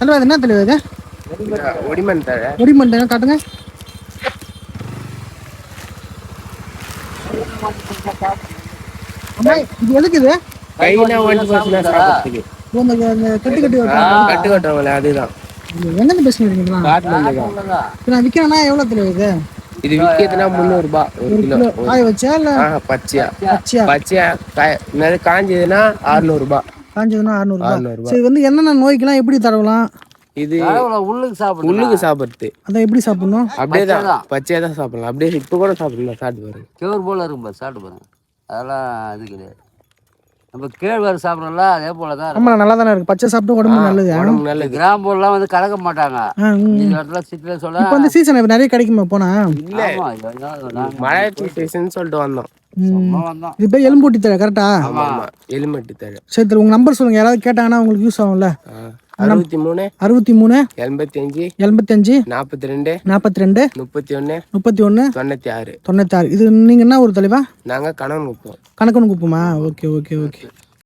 இது என்ன தலைவா இது? ஒடிமன் தழை. ஒடிமண்டை காட்டுங்க. இது எதுக்கு இது? கையில இந்த கட்டு கட்டி அதுதான். காட்டுல இருந்து நான் விற்கிறேன்னா எவ்வளோ தலைவா இது? இது முந்நூறு ரூபாய் ஒரு கிலோ. காய வச்சா இல்லை? பச்சையா. பச்சையா? பச்சையா காஞ்சதுன்னா அறுநூறு ரூபாய் காஞ்சதுன்னா அறுநூறுபா. சரி வந்து என்னென்ன நோய்க்கெல்லாம் எப்படி தடவலாம் இது உள்ளுக்கு சாப்பிடு உள்ளுக்கு சாப்பிடுறது. அதான் எப்படி சாப்பிடணும்? அப்படியே தான் பச்சையா தான் சாப்பிடலாம். அப்படியே இப்போ கூட சாப்பிடலாம். சாப்பிட்டு பாருங்க. கேவர் போல இருக்கும் பாரு சாப்பிட்டு பாருங்க. அதெல்லாம் இது கிடையாது. நம்ம கேழ்வரகு சாப்பிட்றோம்ல அதே போல தான் இருக்கும். ஆமா நல்லா தானே இருக்கு. பச்சை சாப்பிட்டு உடம்பு நல்லது. உடம்பு நல்லது. கிராமப்புறம்லாம் வந்து கலக்க மாட்டாங்க. இந்த இடத்துல சிட்டில சொல்ல. இப்போ வந்து சீசன் இப்போ நிறைய கிடைக்குமா போனா? இல்ல மழை சீசன் சொல்லிட்டு வந்தோம். இது பேர் எலும்பூட்டி தழை கரெக்டா ஆமா. ஆமா எலுமெட்டு தழை. சரி உங்க நம்பர் சொல்லுங்க. யாராவது கேட்டாங்கன்னா உங்களுக்கு யூஸ் ஆகும்ல. அறுபத்தி மூணு அறுபத்தி மூணு எண்பத்தி அஞ்சு எண்பத்தஞ்சு நாற்பத்தி ரெண்டு நாற்பத்தி ரெண்டு முப்பத்தி ஒன்று முப்பத்தி ஒன்று தொண்ணூற்றி ஆறு. தொண்ணூத்தாறு இது நீங்க என்ன ஒரு தலைவா? நாங்கள் கணவன் குப்போம். கணக்கன் குப்பமா? Okay okay okay.